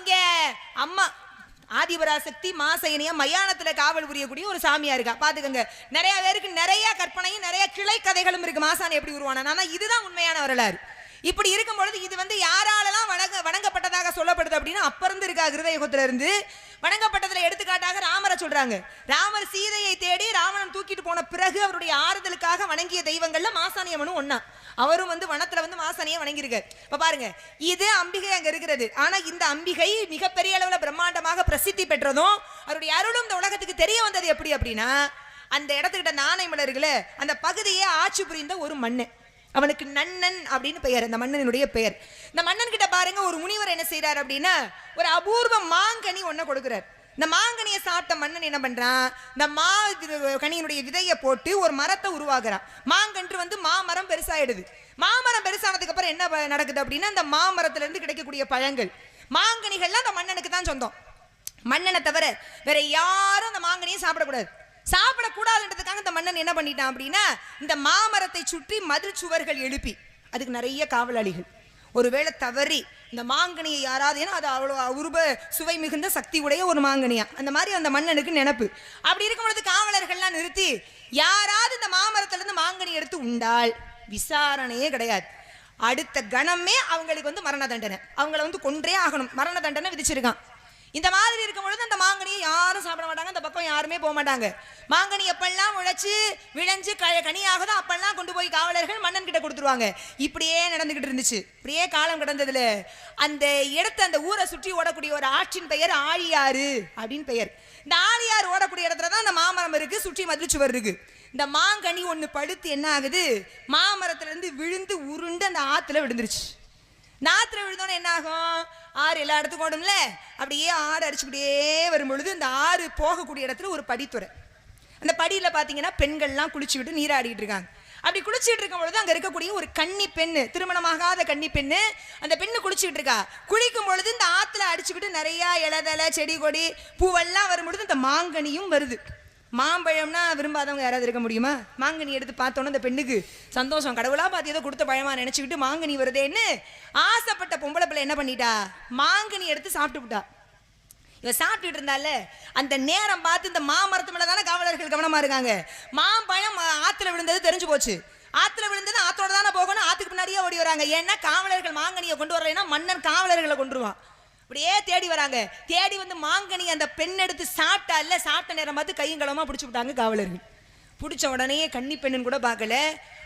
இங்க அம்மா ஆதிபராசக்தி மாசையனியா மயானத்துல காவல் புரியக்கூடிய ஒரு சாமியா இருக்கா? பாத்துக்கோங்க. நிறைய பேருக்கு நிறைய கற்பனையும் நிறைய கிளை கதைகளும் இருக்கு. மாசாணி எப்படி உருவான? ஆனா இதுதான் உண்மையான வரலாறு. இப்படி இருக்கும் பொழுது இது வந்து யாராலெல்லாம் வணங்க வணங்கப்பட்டதாக சொல்லப்படுது அப்படின்னா அப்பறந்து இருக்கா கிருதயுகத்துல இருந்து வணங்கப்பட்டதுல எடுத்துக்காட்டாக ராமரை சொல்றாங்க. ராமர் சீதையை தேடி ராவணன் தூக்கிட்டு போன பிறகு அவருடைய ஆறுதலுக்காக வணங்கிய தெய்வங்கள்ல மாசாணியம்மனும் ஒன்னா அவரும் வந்து வனத்துல வந்து மாசாணியை வணங்கியிருக்காரு. இப்ப பாருங்க இது அம்பிகை அங்க இருக்கிறது. ஆனா இந்த அம்பிகை மிகப்பெரிய அளவுல பிரம்மாண்டமாக பிரசித்தி பெற்றதும் அவருடைய அருளும் இந்த உலகத்துக்கு தெரிய வந்தது எப்படி அப்படின்னா அந்த இடத்துக்கிட்ட நாணயமலை மலர்கள அந்த பகுதியே ஆட்சி புரிந்த ஒரு மண்ணு அவனுக்கு நன்னன் அப்படின்னு பெயர் அந்த மன்னனுடைய பெயர். இந்த மன்னன் கிட்ட பாருங்க ஒரு முனிவர் என்ன செய்யறாரு அப்படின்னா ஒரு அபூர்வ மாங்கனி ஒன்ன கொடுக்குறாரு. இந்த மாங்கனியை சாப்பிட்ட மன்னன் என்ன பண்ணுறான் இந்த மா கனியினுடைய விதையை போட்டு ஒரு மரத்தை உருவாக்குறான். மாங்கன்று வந்து மாமரம் பெருசாயிடுது. மாமரம் பெருசானதுக்கப்புறம் என்ன நடக்குது அப்படின்னா அந்த மாமரத்துலேருந்து கிடைக்கக்கூடிய பழங்கள். மாங்கனிகள்லாம் அந்த மன்னனுக்கு தான் சொந்தம். மன்னனை தவிர வேற யாரும் அந்த மாங்கனியை சாப்பிடக்கூடாது. சாப்பிடக்கூடாதுன்றதுக்காக இந்த மன்னன் என்ன பண்ணிட்டான் அப்படின்னா இந்த மாமரத்தை சுற்றி மதில் சுவர்கள் எழுப்பி அதுக்கு நிறைய காவலாளிகள். ஒருவேளை தவறி இந்த மாங்கனியை யாராவது ஏன்னா அது அவ்வளோ உருவ சுவை மிகுந்த சக்தி உடைய ஒரு மாங்கனியா? அந்த மாதிரி அந்த மன்னனுக்கு நினப்பு. அப்படி இருக்கும் பொழுது காவலர்கள்லாம் நிறுத்தி யாராவது இந்த மாமரத்துலேருந்து மாங்கனி எடுத்து உண்டால் விசாரணையே கிடையாது. அடுத்த கணமே அவங்களுக்கு வந்து மரண தண்டனை. அவங்கள வந்து கொன்றே ஆகணும். மரண தண்டனை விதிச்சிருக்கான். இந்த மாதிரி இருக்கும் பொழுது அந்த மாங்கனியை யாரும் சாப்பிட மாட்டாங்க அந்த பக்கம் யாருமே போக மாட்டாங்க. மாங்கனி எப்பெல்லாம் உழைச்சி விளைஞ்சு க கனியாகுதோ அப்பெல்லாம் கொண்டு போய் காவலர்கள் மன்னன் கிட்ட கொடுத்துருவாங்க. இப்படியே நடந்துகிட்டு இருந்துச்சு. இப்படியே காலம் கிடந்ததுல. அந்த இடத்த அந்த ஊரை சுற்றி ஓடக்கூடிய ஒரு ஆற்றின் பெயர் ஆழியாறு அப்படின்னு பெயர். இந்த ஆழியாறு ஓடக்கூடிய இடத்துல தான் அந்த மாமரம் இருக்கு சுற்றி மதில் சுவர் இருக்கு. இந்த மாங்கனி ஒன்று படுத்து என்ன ஆகுது? மாமரத்துல இருந்து விழுந்து உருண்டு அந்த ஆத்துல விழுந்துருச்சு. நாத்துல விழுந்தோன்னு என்ன ஆகும்? ஆறு எல்லா இடத்துக்கும் ஓடும்ல அப்படியே ஆறு அடிச்சுக்கிட்டே வரும் பொழுது இந்த ஆறு போகக்கூடிய இடத்துல ஒரு படித்துறை. அந்த படியில் பார்த்தீங்கன்னா பெண்கள்லாம் குளிச்சுக்கிட்டு நீராடிட்டு இருக்காங்க. அப்படி குளிச்சுட்டு இருக்கும் பொழுது அங்கே இருக்கக்கூடிய ஒரு கன்னி பெண்ணு திருமணமாகாத கன்னி பெண்ணு அந்த பெண்ணு குளிச்சுக்கிட்டு இருக்கா. குளிக்கும் பொழுது இந்த ஆற்றுல அடிச்சுக்கிட்டு நிறையா இலதலை செடி கொடி பூவெல்லாம் வரும் பொழுது இந்த மாங்கனியும் வருது. மாம்பழம்னா விரும்பாதவங்க யாராவது இருக்க முடியுமா? மாங்கனி எடுத்து பார்த்தோன்னே அந்த பெண்ணுக்கு சந்தோஷம். கடவுளா பார்த்து ஏதோ கொடுத்த பழமா நினச்சிக்கிட்டு மாங்கனி வருதேன்னு ஆசைப்பட்ட பொம்பளை பிள்ளை என்ன பண்ணிட்டா? மாங்கனி எடுத்து சாப்பிட்டு இவன் சாப்பிட்டுட்டு இருந்தால அந்த நேரம் பார்த்து இந்த மாமரத்து மேலே தானே காவலர்கள் கவனமாக இருக்காங்க. மாம்பழம் ஆற்றுல விழுந்தது தெரிஞ்சு போச்சு. ஆற்றுல விழுந்தது ஆற்றோட தானே போகணும். ஆற்றுக்கு முன்னாடியே ஓடி வராங்க. ஏன்னா காவலர்கள் மாங்கனியை கொண்டு வரலைன்னா மன்னன் காவலர்களை கொண்டுருவான் அப்படியே தேடி வராங்க. தேடி வந்து மாங்கனி அந்த பெண் எடுத்து சாப்பிட்டா இல்லை சாப்பிட்ட நேரம் பார்த்து கையும் பிடிச்சி விட்டாங்க காவலர்கள். பிடிச்ச உடனே கன்னி பெண்ணுன்னு கூட பார்க்கல.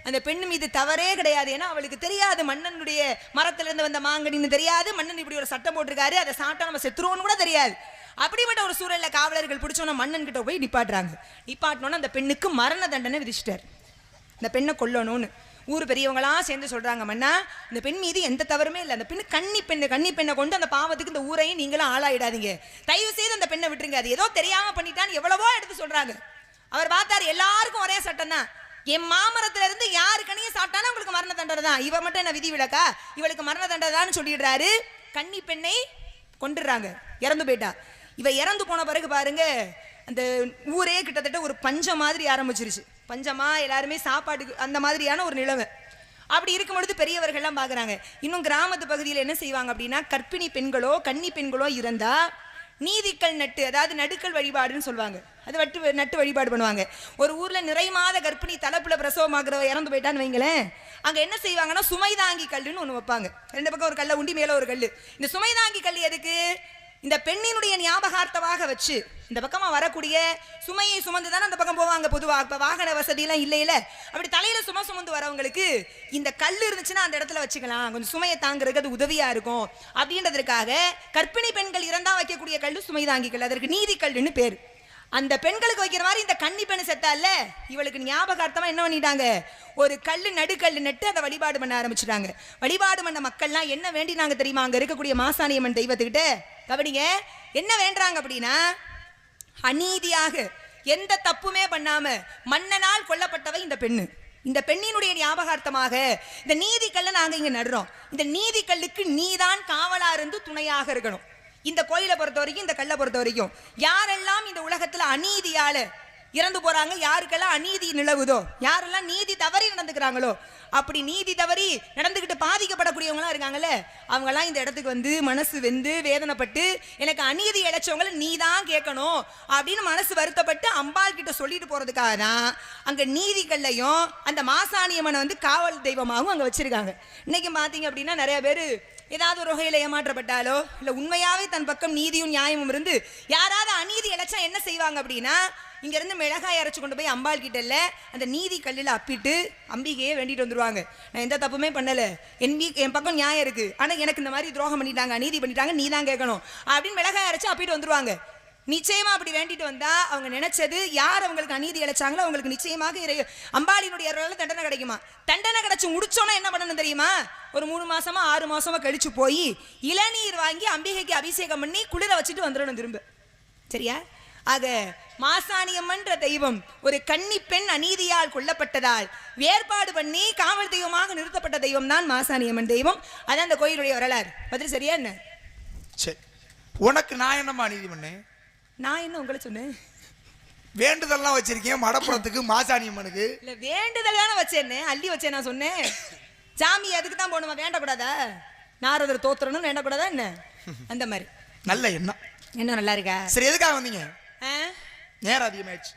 அந்த பெண் மீது தவறே கிடையாது. ஏன்னா அவளுக்கு தெரியாது மன்னனுடைய மரத்திலிருந்து வந்த மாங்கனின்னு தெரியாது. மன்னன் இப்படி ஒரு சட்டம் போட்டிருக்காரு. அதை சாப்பிட்டா நம்ம செத்துருவோம்னு கூட தெரியாது. அப்படிப்பட்ட ஒரு சூழல்ல காவலர்கள் பிடிச்சோன்னா மன்னன் கிட்ட போய் நிப்பாட்டுறாங்க. நிப்பாட்டினோன்னு அந்த பெண்ணுக்கு மரண தண்டனை விதிச்சிட்டார். இந்த பெண்ணை கொல்லணும்னு. ஊர் பெரியவங்களாம் சேர்ந்து சொல்றாங்க இந்த பெண் மீது எந்த தவறுமே இல்லை. அந்த பெண் கன்னி பெண்ணு கன்னி பெண்ணை கொண்டு அந்த பாவத்துக்கு இந்த ஊரையும் நீங்களும் ஆளாயிடாதீங்க. தயவு செய்து அந்த பெண்ணை விட்டுருங்க. அது ஏதோ தெரியாமல் பண்ணிட்டான்னு எவ்வளவோ எடுத்து சொல்கிறாங்க அவர் பார்த்தார் எல்லாருக்கும் ஒரே சட்டம் தான். என் மாமரத்துல இருந்து யாரு கனியும் சாப்பிட்டாலும் உங்களுக்கு மரண தண்டனை தான். இவ மட்டும் என்ன விதி விளக்கா இவளுக்கு மரண தண்டனை தான் சொல்லிடுறாரு. கன்னி பெண்ணை கொண்டுடுறாங்க இறந்து போயிட்டா. இவ இறந்து போன பிறகு பாருங்க அந்த ஊரே கிட்டத்தட்ட ஒரு பஞ்சம் மாதிரி ஆரம்பிச்சிருச்சு. பஞ்சமா எல்லாருமே சாப்பாட்டுக்கு அந்த மாதிரியான ஒரு நிலைமை அப்படி இருக்கும் பொழுது பெரியவர்கள்லாம் பார்க்குறாங்க. இன்னும் கிராமத்து பகுதியில் என்ன செய்வாங்க அப்படின்னா கர்ப்பிணி பெண்களோ கன்னி பெண்களோ இருந்தால் நீதிக்கல் நட்டு அதாவது நடுக்கல் வழிபாடுன்னு சொல்லுவாங்க. அது வட்டு நட்டு வழிபாடு பண்ணுவாங்க. ஒரு ஊரில் நிறை மாத கர்ப்பிணி தலைப்பில் பிரசவமாகிறவ இறந்து போயிட்டான்னு வைங்களேன். அங்கே என்ன செய்வாங்கன்னா சுமைதாங்கி கல்லுன்னு ஒன்று வைப்பாங்க. ரெண்டு பக்கம் ஒரு கல்லை உண்டி மேலே ஒரு கல் இந்த சுமைதாங்கி கல் எதுக்கு? இந்த பெண்ணினுடைய ஞாபகார்த்தமாக வச்சு இந்த பக்கமாக வரக்கூடிய சுமையை சுமந்து தானே அந்த பக்கம் போவாங்க பொதுவாக இப்போ வாகன வசதியெல்லாம் இல்லை இல்லையில. அப்படி தலையில் சும சுமந்து வரவங்களுக்கு இந்த கல் இருந்துச்சுன்னா அந்த இடத்துல வச்சுக்கலாம். கொஞ்சம் சுமையை தாங்குறதுக்கு அது உதவியாக இருக்கும். அப்படின்றதுக்காக கற்பிணி பெண்கள் இறந்தால் வைக்கக்கூடிய கல்லு சுமை தாங்கிக்கல் அதற்கு நீதி கல்லுன்னு பேர். அந்த பெண்களுக்கு வைக்கிற மாதிரி இந்த கன்னி பெண்ணு செத்தால இவளுக்கு ஞாபகார்த்தமாக என்ன பண்ணிட்டாங்க? ஒரு கல் நடுக்கல் நட்டு அதை வழிபாடு பண்ண ஆரம்பிச்சிட்டாங்க. வழிபாடு பண்ண மக்கள்லாம் என்ன வேண்டினாங்க தெரியுமா? அங்கே இருக்கக்கூடிய மாசாணியம்மன் தெய்வத்துக்கிட்ட கவனிங்க என்ன வேண்டுறாங்க அப்படின்னா அநீதியாக எந்த தப்புமே பண்ணாம மன்னனால் கொல்லப்பட்டவை இந்த பெண்ணு. இந்த பெண்ணினுடைய ஞாபகார்த்தமாக இந்த நீதி கல்லை நாங்க இங்க நடுறோம். இந்த நீதிக்கல்லுக்கு நீதான் காவலா இருந்து துணையாக இருக்கணும். இந்த கோயிலை பொறுத்த வரைக்கும் இந்த கல்லை பொறுத்த வரைக்கும். யாரெல்லாம் இந்த உலகத்துல அநீதியால இறந்து போறாங்க யாருக்கெல்லாம் அநீதி நிலவுதோ யாரெல்லாம் நீதி தவறி நடந்துக்கிறாங்களோ அப்படி நீதி தவறி நடந்துக்கிட்டு பாதிக்கப்படக்கூடியவங்களாம் இருக்காங்கல்ல அவங்கெல்லாம் இந்த இடத்துக்கு வந்து மனசு வெந்து வேதனைப்பட்டு எனக்கு அநீதி இழைச்சவங்கள நீ தான் கேட்கணும் அப்படின்னு மனசு வருத்தப்பட்டு அம்பாள் கிட்ட சொல்லிட்டு போகிறதுக்காக தான் அங்கே நீதிகள்லையும் அந்த மாசாணியம்மனை வந்து காவல் தெய்வமாகவும் அங்கே வச்சுருக்காங்க. இன்றைக்கி பார்த்தீங்க அப்படின்னா நிறைய பேர் ஏதாவது ஒரு வகையில் ஏமாற்றப்பட்டாலோ இல்லை உண்மையாகவே தன் பக்கம் நீதியும் நியாயமும் இருந்து யாராவது அநீதி இழைச்சா என்ன செய்வாங்க அப்படின்னா இங்கேருந்து மிளகாய் அரைச்சி கொண்டு போய் அம்பாள் கிட்ட இல்லை அந்த நீதி கல்லில் அப்பிட்டு அம்பிகையே வேண்டிட்டு வந்துருவாங்க நான் எந்த தப்புமே பண்ணலை. என் மீ என் பக்கம் நியாயம் இருக்கு. ஆனால் எனக்கு இந்த மாதிரி துரோகம் பண்ணிட்டாங்க அநீதி பண்ணிட்டாங்க நீ தான் கேட்கணும். அப்படின்னு மிளகாய் அரைச்சு அப்பிட்டு வந்துருவாங்க. நிச்சயமா அப்படி வேண்டிட்டு வந்தா அவங்க நினைச்சது யார் அவங்களுக்கு அநீதி இழைச்சாங்களோ அவங்களுக்கு நிச்சயமாக இறை அம்பாளினுடைய அருளால தண்டனை கிடைக்குமா? தண்டனை கிடைச்சி முடிச்சோன்னா என்ன பண்ணணும் தெரியுமா? ஒரு மூணு மாசமா ஆறு மாசமா கழிச்சு போய் இளநீர் வாங்கி அம்பிகைக்கு அபிஷேகம் பண்ணி குளிர வச்சுட்டு வந்துடணும் திரும்ப. சரியா? ஆக மாசாணியம்மன்ற தெய்வம் ஒரு கன்னி பெண் அநீதியால் கொல்லப்பட்டதால் ஏற்பாடு பண்ணி காவல் தெய்வமாக நிறுத்தப்பட்ட தெய்வம் தான் மாசாணியம்மன் தெய்வம். அதான் அந்த கோயிலுடைய வரலாறு. பதில் சரியா என்ன? சரி உனக்கு நான் என்னம்மா நீதி பண்ணேன் நான் என்ன உங்களை சொன்னேன்? வேண்டுதல்லாம் வச்சிருக்கேன் மடப்புறத்துக்கு மாசாணியம்மனுக்கு. இல்ல வேண்டுதல் தானே வச்சேன்னு அள்ளி வச்சேன் நான் சொன்னேன். சாமி அதுக்கு தான் போகணுமா வேண்டக்கூடாதா? நாரதர் தோத்துறணும் வேண்டக்கூடாதா என்ன? அந்த மாதிரி. நல்ல எண்ணம். என்ன நல்லா இருக்கா? சரி எதுக்காக வந்தீங்க? நேரம் அதிகமாயிடுச்சு